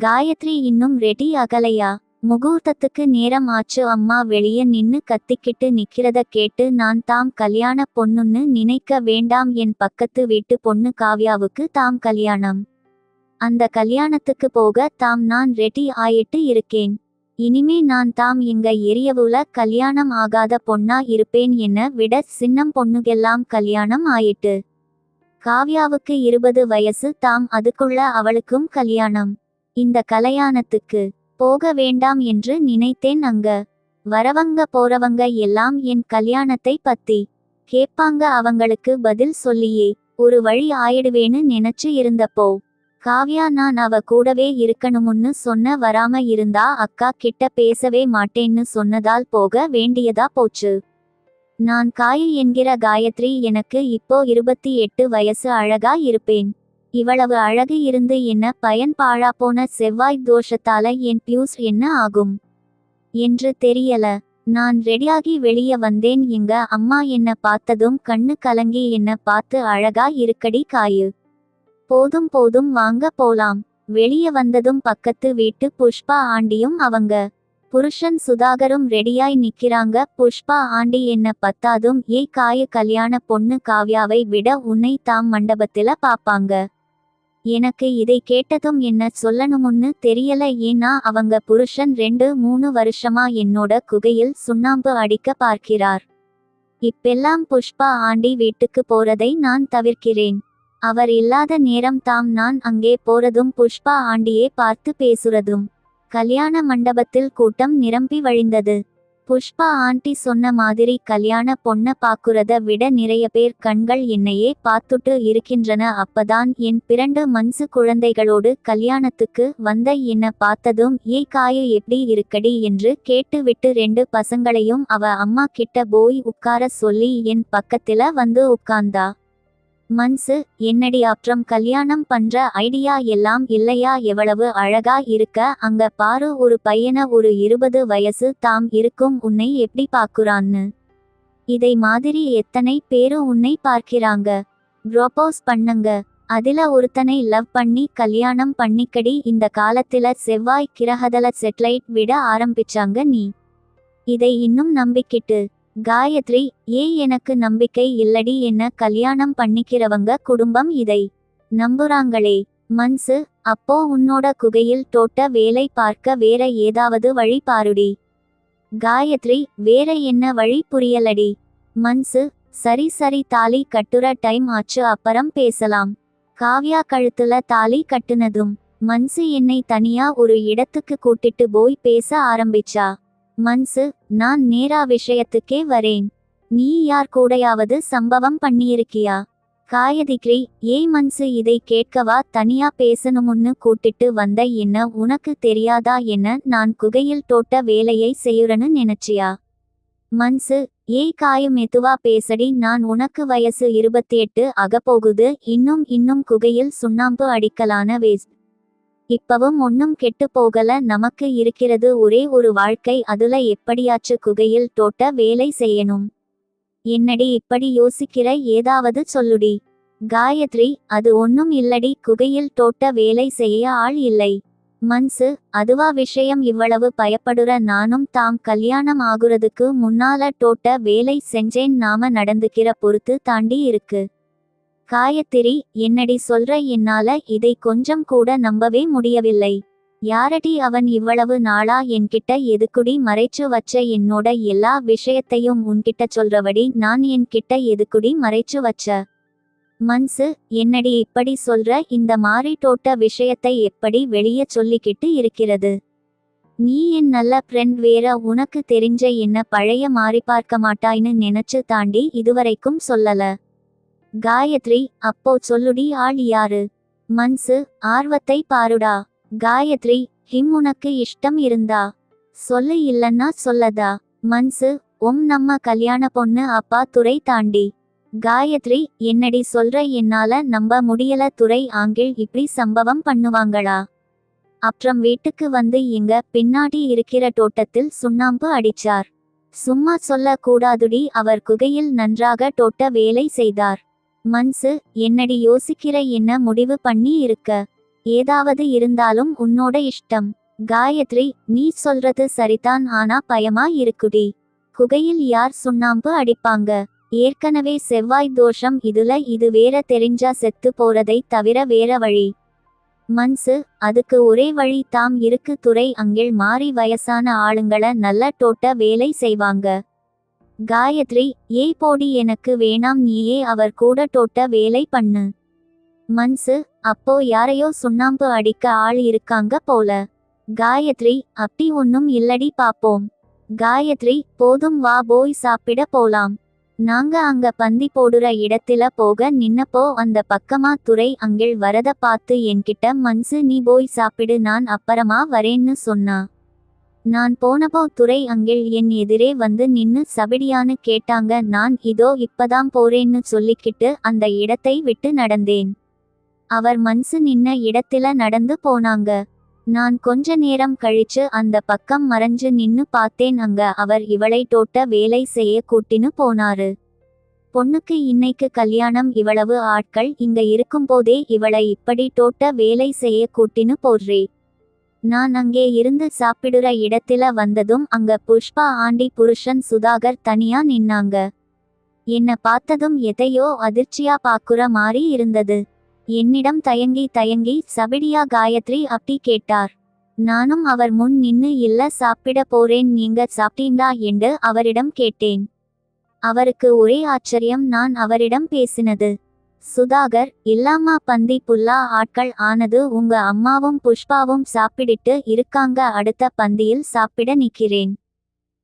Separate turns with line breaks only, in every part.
காயத்ரி இன்னும் ரெடி அகலையா முகூர்த்தத்துக்கு நேரம் ஆச்சு அம்மா வெளிய நின்னு கத்திக்கிட்டு நிக்கிறத கேட்டு நான் தாம் கல்யாண பொண்ணுன்னு நினைக்க வேண்டாம் என் பக்கத்து வீட்டு பொண்ணு காவ்யாவுக்கு தாம் கல்யாணம். அந்த கல்யாணத்துக்கு போக தாம் நான் ரெடி ஆயிட்டு இருக்கேன். இனிமே நான் தாம் இங்க எரியவுல கல்யாணம் ஆகாத பொண்ணா இருப்பேன் என்ன விட சின்னம் பொண்ணுகெல்லாம் கல்யாணம் ஆயிட்டு. காவ்யாவுக்கு இருபது வயசு தாம் அதுக்குள்ள அவளுக்கும் கல்யாணம். இந்த கல்யாணத்துக்கு போக வேண்டாம் என்று நினைத்தேன் அங்க. வரவங்க போறவங்க எல்லாம் என் கல்யாணத்தை பத்தி கேட்பாங்க அவங்களுக்கு பதில் சொல்லியே. ஒரு வழி ஆயிடுவேன்னு நினைச்சு இருந்தப்போ காவ்யா நான் அவ கூடவே இருக்கணும்னு சொன்ன வராம இருந்தா அக்கா கிட்ட பேசவே மாட்டேன்னு சொன்னதால் போக வேண்டியதா போச்சு. நான் காய என்கிற காயத்ரி எனக்கு இப்போ இருபத்தி எட்டு வயசு அழகா இருப்பேன். இவ்வளவு அழகு இருந்து என்ன பயன் பாழாப்போன செவ்வாய் தோஷத்தால என் பியூஸ் என்ன ஆகும்? என்று தெரியல. நான் ரெடியாகி வெளியே வந்தேன். எங்க அம்மா என்ன பார்த்ததும் கண்ணு கலங்கி என்ன பார்த்து அழகா இருக்கடி காயு. போதும் போதும் வாங்க போலாம். வெளியே வந்ததும் பக்கத்து வீட்டு புஷ்பா ஆண்டியும் அவங்க. புருஷன் சுதாகரும் ரெடியாய் நிக்கிறாங்க. புஷ்பா ஆண்டி என்ன பத்தாதும் ஏய் காய கல்யாண பொண்ணு காவ்யாவை விட உன்னை தாம் மண்டபத்தில பாப்பாங்க. எனக்கு இதை கேட்டதும் என்ன சொல்லணும்னு தெரியல. ஏன்னா அவங்க புருஷன் ரெண்டு மூணு வருஷமா என்னோட குகையில் சுண்ணாம்பு அடிக்க பார்க்கிறார். இப்பெல்லாம் புஷ்பா ஆண்டி வீட்டுக்கு போறதை நான் தவிர்க்கிறேன். அவர் இல்லாத நேரம் தாம் நான் அங்கே போறதும் புஷ்பா ஆண்டியே பார்த்து பேசுறதும். கல்யாண மண்டபத்தில் கூட்டம் நிரம்பி வழிந்தது. புஷ்பா ஆண்டி சொன்ன மாதிரி கல்யாண பொண்ண பாக்குறத விட நிறைய பேர் கண்கள் என்னையே பார்த்துட்டு இருக்கின்றன. அப்பதான் என் பிறண்டு மன்சு குழந்தைகளோடு கல்யாணத்துக்கு வந்த என்ன பார்த்ததும் ஏ காய எப்படி இருக்கடி? என்று கேட்டுவிட்டு ரெண்டு பசங்களையும் அவ அம்மா கிட்ட போய் உட்கார சொல்லி என் பக்கத்துல வந்து உட்கார்ந்தா. மன்சு என்னடி அப்புறம் கல்யாணம் பண்ற ஐடியா எல்லாம் இல்லையா? எவ்வளவு அழகா இருக்க? அங்க பாரு ஒரு பையன ஒரு இருபது வயசு தாம் இருக்கும். உன்னை எப்படி பாக்குறான்னு இதை மாதிரி எத்தனை பேரு உன்னை பார்க்கிறாங்க? ப்ரோபோஸ் பண்ணுங்க. அதில ஒருத்தனை லவ் பண்ணி கல்யாணம் பண்ணிக்கடி. இந்த காலத்துல செவ்வாய் கிரகதல செட்டலைட் விட ஆரம்பிச்சாங்க நீ. இதை இன்னும் நம்பிக்கிட்டு. காயத்ரி ஏய் எனக்கு நம்பிக்கை இல்லடி என்ன கல்யாணம் பண்ணிக்கிறவங்க குடும்பம் இதை? நம்புறாங்களே மன்சு அப்போ உன்னோட குகையில் தோட்ட வேலை பார்க்க வேற ஏதாவது வழி பாருடி. காயத்ரி வேற என்ன வழி புரியலடி. மன்சு சரி சரி தாலி கட்டுற டைம் ஆச்சு அப்புறம் பேசலாம். காவ்யா கழுத்துல தாலி கட்டுனதும் மன்சு என்னை தனியா ஒரு இடத்துக்கு கூட்டிட்டு போய் பேச ஆரம்பிச்சா. மன்சு நான் நேரா விஷயத்துக்கே வரேன். நீ யார் கூடையாவது சம்பவம் பண்ணியிருக்கியா? காயதிக்ரி ஏய் மன்சு இதை கேட்கவா தனியா பேசணும்னு கூட்டிட்டு வந்த என்ன உனக்கு தெரியாதா என்ன நான் குகையில் தோட்ட வேலையை செய்யுறன்னு நினைச்சியா? மன்சு ஏய் காயம் மெதுவா பேசடி நான் உனக்கு வயசு இருபத்தி எட்டு அகப்போகுது இன்னும் இன்னும் குகையில் சுண்ணாம்பு அடிக்கலான வேஸ்ட். இப்பவும் ஒன்னும் கெட்டு போகல நமக்கு இருக்கிறது ஒரே ஒரு வாழ்க்கை அதுல எப்படியாச்சு குகையில் தோட்ட வேலை செய்யணும். என்னடி இப்படி யோசிக்கிற ஏதாவது சொல்லுடி. காயத்ரி அது ஒன்னும் இல்லடி குகையில் தோட்ட வேலை செய்ய ஆள் இல்லை. மன்சு அதுவா விஷயம் இவ்வளவு பயப்படுற நானும் தாம் கல்யாணம் ஆகுறதுக்கு முன்னால தோட்ட வேலை செஞ்சேன் நாம நடந்துக்கிற பொறுத்து தாண்டி இருக்கு. காயத்திரி என்னடி சொல்ற என்னால இதை கொஞ்சம் கூட நம்பவே முடியவில்லை. யாரடி அவன் இவ்வளவு நாளா என்கிட்ட எதுக்குடி மறைச்சு வச்ச என்னோட எல்லா விஷயத்தையும் உன்கிட்ட சொல்றபடி நான் என்கிட்ட எதுக்குடி மறைச்சு வச்ச? மன்சு என்னடி இப்படி சொல்ற? இந்த மாறி தோட்ட விஷயத்தை எப்படி வெளியே சொல்லிக்கிட்டு இருக்கிறது? நீ என் நல்ல ஃப்ரெண்ட் வேற உனக்கு தெரிஞ்ச என்ன பழைய மாறி பார்க்க மாட்டாய்ன்னு நினைச்சு தாண்டி இதுவரைக்கும் சொல்லல. காயத்ரி அப்போ சொல்லுடி ஆள் யாரு? மன்சு ஆர்வத்தை பாருடா. காயத்ரி ஹிம் உனக்கு இஷ்டம் இருந்தா? சொல்லு இல்லன்னா சொல்லதா? மன்சு உம் நம்ம கல்யாண பொண்ணு அப்பா துறை தாண்டி. காயத்ரி என்னடி சொல்ற என்னால நம்ப முடியல துறை ஆங்கிள் இப்படி சம்பவம் பண்ணுவாங்களா? அப்புறம் வீட்டுக்கு வந்து எங்க பின்னாடி இருக்கிற தோட்டத்தில் சுண்ணாம்பு அடிச்சார். சும்மா சொல்ல கூடாதுடி அவர் குகையில் நன்றாக தோட்ட வேலை செய்தார். மன்சு என்னடி யோசிக்கிற என்ன முடிவு பண்ணி இருக்க? ஏதாவது இருந்தாலும் உன்னோட இஷ்டம். காயத்ரி நீ சொல்றது சரிதான் ஆனா பயமா இருக்குடி. குகையில் யார் சுண்ணாம்பு அடிப்பாங்க? ஏற்கனவே செவ்வாய் தோஷம் இதுல இது வேற தெரிஞ்சா செத்து போறதை தவிர வேற வழி. மன்சு அதுக்கு ஒரே வழி தாம் இருக்கு துறை அங்கிள் மாறி வயசான ஆளுங்கள நல்ல டோட்ட வேலை செய்வாங்க. காயத்ரி ஏய் போடி எனக்கு வேணாம் நீயே அவர் கூட டோட்ட வேலை பண்ணு. மன்சு அப்போ யாரையோ சுண்ணாம்பு அடிக்க ஆள் இருக்காங்க போல. காயத்ரி அப்படி ஒன்னும் இல்லடி பாப்போம். காயத்ரி போதும் வா போய் சாப்பிட போலாம். நாங்க அங்க பந்தி போடுற இடத்துல போக நின்னப்போ அந்த பக்கமா துறை அங்கிள் வரத பார்த்து என்கிட்ட மன்சு நீ போய் சாப்பிடு நான் அப்புறமா வரேன்னு சொன்னா. நான் போனப்போ துறை அங்கில் என் எதிரே வந்து நின்னு சபிடியான்னு கேட்டாங்க நான் இதோ இப்பதான் போறேன்னு சொல்லிக்கிட்டு அந்த இடத்தை விட்டு நடந்தேன். அவர் மனசு நின்ன இடத்தில நடந்து போனாங்க. நான் கொஞ்ச நேரம் கழிச்சு அந்த பக்கம் மறைஞ்சு நின்னு பார்த்தேன் அங்க அவர் இவளை டோட்ட வேலை செய்ய கூட்டின்னு போனாரு. பொண்ணுக்கு இன்னைக்கு கல்யாணம் இவ்வளவு ஆட்கள் இங்க இருக்கும்போதே இவளை இப்படி டோட்ட வேலை செய்ய கூட்டின்னு போடுறே நான் அங்கே இருந்து சாப்பிடுற இடத்துல வந்ததும் அங்க புஷ்பா ஆண்டி புருஷன் சுதாகர் தனியா நின்னாங்க. என்ன பார்த்ததும் எதையோ அதிர்ச்சியா பாக்குற மாதிரி இருந்தது. என்னிடம் தயங்கி தயங்கி சபிடியா காயத்ரி அப்படி கேட்டார். நானும் அவர் முன் நின்னு இல்ல சாப்பிட போறேன் நீங்க சாப்பிட்டீங்களா? என்று அவரிடம் கேட்டேன். அவருக்கு ஒரே ஆச்சரியம் நான் அவரிடம் பேசினது. சுதாகர் இல்லாமா பந்தி புல்லா ஆட்கள் ஆனது உங்க அம்மாவும் புஷ்பாவும் சாப்பிடிட்டு இருக்காங்க அடுத்த பந்தியில் சாப்பிட நிக்கிறேன்.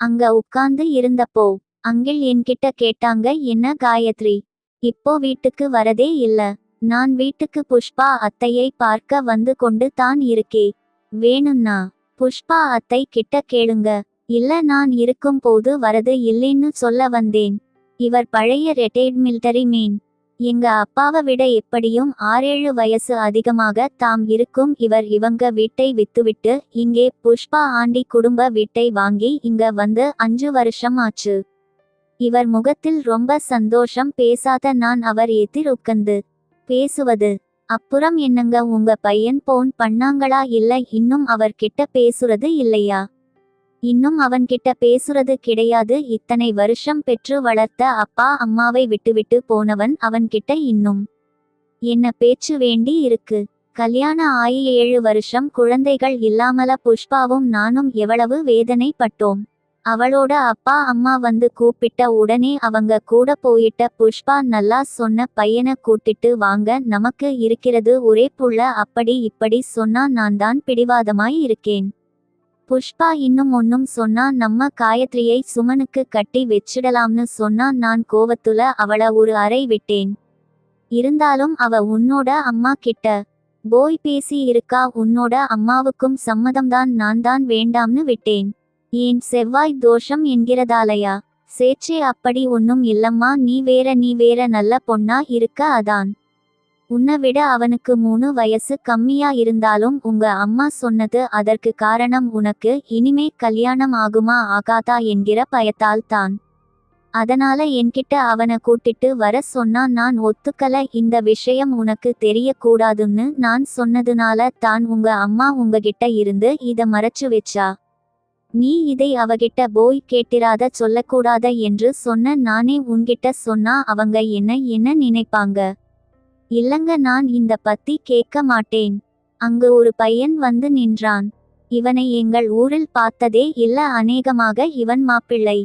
அங்க உட்கார்ந்து இருந்தப்போ அங்கிள் என்கிட்ட கேட்டாங்க என்ன காயத்ரி? இப்போ வீட்டுக்கு வரதே இல்ல. நான் வீட்டுக்கு புஷ்பா அத்தையை பார்க்க வந்து கொண்டு தான் இருக்கே. வேணும்னா புஷ்பா அத்தை கிட்ட கேளுங்க. இல்ல நான் இருக்கும் போது வரது இல்லைன்னு சொல்ல வந்தேன். இவர் பழைய ரிட்டையர்ட் மிலிட்டரி மேன் எங்க அப்பாவை விட எப்படியும் ஆறேழு வயசு அதிகமாக தாம் இருக்கும் இவர் இவங்க வீட்டை வித்துவிட்டு இங்கே புஷ்பா ஆண்டி குடும்ப வீட்டை வாங்கி இங்க வந்து அஞ்சு வருஷம் ஆச்சு. இவர் முகத்தில் ரொம்ப சந்தோஷம் பேசாத நான் அவர் எதிர் உட்கந்து பேசுவது. அப்புறம் என்னங்க உங்க பையன் போன் பண்ணாங்களா இல்ல இன்னும் அவர்கிட்ட பேசுறது இல்லையா? இன்னும் அவன்கிட்ட பேசுறது கிடையாது. இத்தனை வருஷம் பெற்று வளர்த்த அப்பா அம்மாவை விட்டுவிட்டு போனவன் அவன்கிட்ட இன்னும். என்ன பேச்சு வேண்டி இருக்கு. கல்யாண ஆயி ஏழு வருஷம் குழந்தைகள் இல்லாமல புஷ்பாவும் நானும் எவ்வளவு வேதனைப்பட்டோம். அவளோட அப்பா அம்மா வந்து கூப்பிட்ட உடனே அவங்க கூட போயிட்ட புஷ்பா நல்லா சொன்ன பையனை கூட்டிட்டு வாங்க நமக்கு இருக்கிறது ஒரே புள்ள அப்படி இப்படி சொன்னா நான் தான் பிடிவாதமாய் இருக்கேன். புஷ்பா இன்னும் ஒன்னும் சொன்னா நம்ம காயத்ரியை சுமனுக்கு கட்டி வச்சிடலாம்னு சொன்னா நான் கோவத்துல அவள ஒரு அறை விட்டேன். இருந்தாலும் அவ உன்னோட அம்மா கிட்ட போய் பேசி இருக்கா? உன்னோட அம்மாவுக்கும் சம்மதம்தான் நான் தான் வேண்டாம்னு விட்டேன். ஏன் செவ்வாய் தோஷம் என்கிறதாலயா? சேச்சே அப்படி ஒன்னும் இல்லம்மா. நீ வேற நீ வேற நல்ல பொண்ணா இருக்க அதான். உன்னை விட அவனுக்கு மூணு வயசு கம்மியா இருந்தாலும் உங்க அம்மா சொன்னது அதற்கு காரணம் உனக்கு இனிமே கல்யாணம் ஆகுமா ஆகாதா என்கிற பயத்தால் தான். அதனால என்கிட்ட அவனை கூட்டிட்டு வர சொன்னா நான் ஒத்துக்கல இந்த விஷயம் உனக்கு தெரியக்கூடாதுன்னு நான் சொன்னதுனால தான் உங்க அம்மா உங்ககிட்ட இருந்து இத மறைச்சு வச்சா. நீ இதை அவகிட்ட போய் கேட்டிராத சொல்லக்கூடாத என்று சொன்ன நானே உன்கிட்ட சொன்னா அவங்க என்ன என்ன நினைப்பாங்க? இல்லங்க நான் இந்த பத்தி கேட்க மாட்டேன். அங்கு ஒரு பையன் வந்து நின்றான். இவனை எங்கள் ஊரில் பார்த்ததே இல்ல அநேகமாக இவன் மாப்பிள்ளை.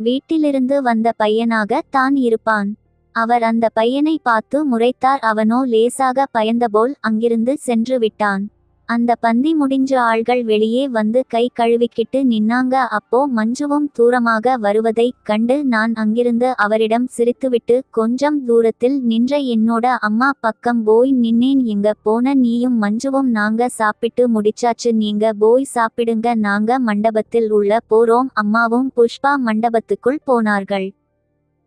வீட்டிலிருந்து வந்த பையனாக தான் இருப்பான். அவர் அந்த பையனை பார்த்து முறைத்தார் அவனோ லேசாக பயந்தபோல் அங்கிருந்து சென்று விட்டான். அந்த பந்தி முடிஞ்ச ஆள்கள் வெளியே வந்து கை கழுவிக்கிட்டு நின்னாங்க. அப்போ மஞ்சுவும் தூரமாக வருவதைக் கண்டு நான் அங்கிருந்து அவரிடம் சிரித்துவிட்டு கொஞ்சம் தூரத்தில் நின்ற என்னோட அம்மா பக்கம் போய் நின்னேன். இங்க போன நீயும் மஞ்சுவும் நாங்க சாப்பிட்டு முடிச்சாச்சு. நீங்க போய் சாப்பிடுங்க. நாங்க மண்டபத்தில் உள்ள போறோம். அம்மாவும் புஷ்பா மண்டபத்துக்குள் போனார்கள்.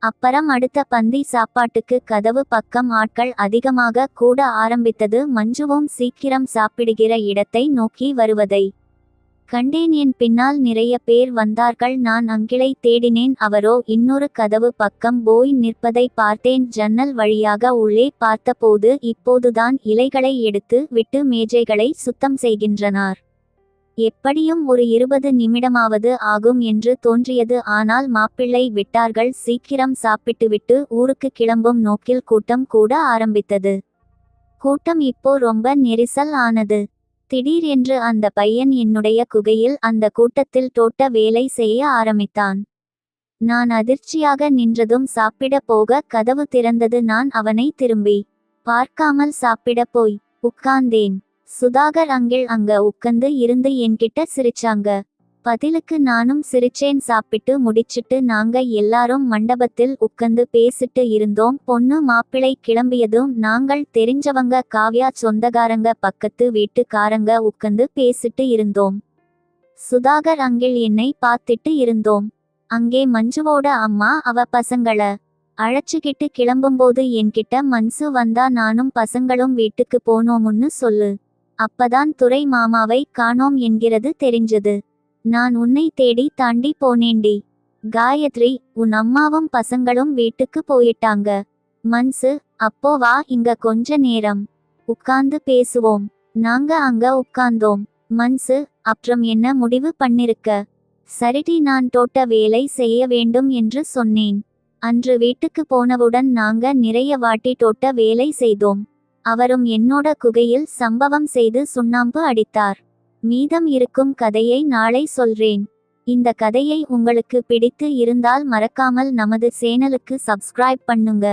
அப்புறம் அடுத்த பந்தி சாப்பாட்டுக்கு கதவு பக்கம் ஆட்கள் அதிகமாக கூட ஆரம்பித்தது. மஞ்சுவும் சீக்கிரம் சாப்பிடுகிற இடத்தை நோக்கி வருவதை கண்டேன். என் பின்னால் நிறைய பேர் வந்தார்கள். நான் அங்கிளை தேடினேன். அவரோ இன்னொரு கதவு பக்கம் போய் நிற்பதை பார்த்தேன். ஜன்னல் வழியாக உள்ளே பார்த்தபோது இப்போதுதான் இலைகளை எடுத்து விட்டு மேஜைகளை சுத்தம் செய்கின்றனர். எப்படியும் ஒரு இருபது நிமிடமாவது ஆகும் என்று தோன்றியது. ஆனால் மாப்பிள்ளை விட்டார்கள். சீக்கிரம் சாப்பிட்டுவிட்டு ஊருக்கு கிளம்பும் நோக்கில் கூட்டம் கூட ஆரம்பித்தது. கூட்டம் இப்போ ரொம்ப நெரிசல் ஆனது. திடீர் என்று அந்த பையன் என்னுடைய குகையில் அந்த கூட்டத்தில் தோட்ட வேலை செய்ய ஆரம்பித்தான். நான் அதிர்ச்சியாக நின்றதும் சாப்பிட போக கதவு திறந்தது. நான் அவனை திரும்பி பார்க்காமல் சாப்பிட போய் உட்கார்ந்தேன். சுதாகர் அங்கிள் அங்க உட்கந்து இருந்து என்கிட்ட சிரிச்சாங்க. பதிலுக்கு நானும் சிரிச்சேன் சாப்பிட்டு முடிச்சிட்டு நாங்க எல்லாரும் மண்டபத்தில் உட்காந்து பேசிட்டு இருந்தோம். பொண்ணு மாப்பிளை கிளம்பியதும் நாங்கள் தெரிஞ்சவங்க காவ்யா சொந்தக்காரங்க பக்கத்து வீட்டுக்காரங்க உட்காந்து பேசிட்டு இருந்தோம். சுதாகர் அங்கிள் என்னை பார்த்துட்டு இருந்தோம். அங்கே மஞ்சுவோட அம்மா அவ பசங்கள அழைச்சுக்கிட்டு கிளம்பும்போது என்கிட்ட மன்சு வந்தா நானும் பசங்களும் வீட்டுக்கு போனோம்னு சொல்லு. அப்பதான் துறை மாமாவை காணோம் என்கிறது தெரிஞ்சது. நான் உன்னை தேடி தாண்டி போனேண்டி காயத்ரி உன் அம்மாவும் பசங்களும் வீட்டுக்கு போயிட்டாங்க. மன்சு அப்போ வா இங்க கொஞ்ச நேரம். உட்கார்ந்து பேசுவோம். நாங்க அங்க உட்கார்ந்தோம். மன்சு அப்புறம் என்ன முடிவு பண்ணிருக்க? சரிடி நான் தோட்ட வேலை செய்ய வேண்டும் என்று சொன்னேன். அன்று வீட்டுக்கு போனவுடன் நாங்க நிறைய வாட்டி தோட்ட வேலை செய்தோம். அவரும் என்னோட குகையில் சம்பவம் செய்து சுண்ணாம்பு அடித்தார். மீதம் இருக்கும் கதையை நாளை சொல்றேன். இந்த கதையை உங்களுக்கு பிடித்து இருந்தால் மறக்காமல் நமது சேனலுக்கு சப்ஸ்கிரைப் பண்ணுங்க.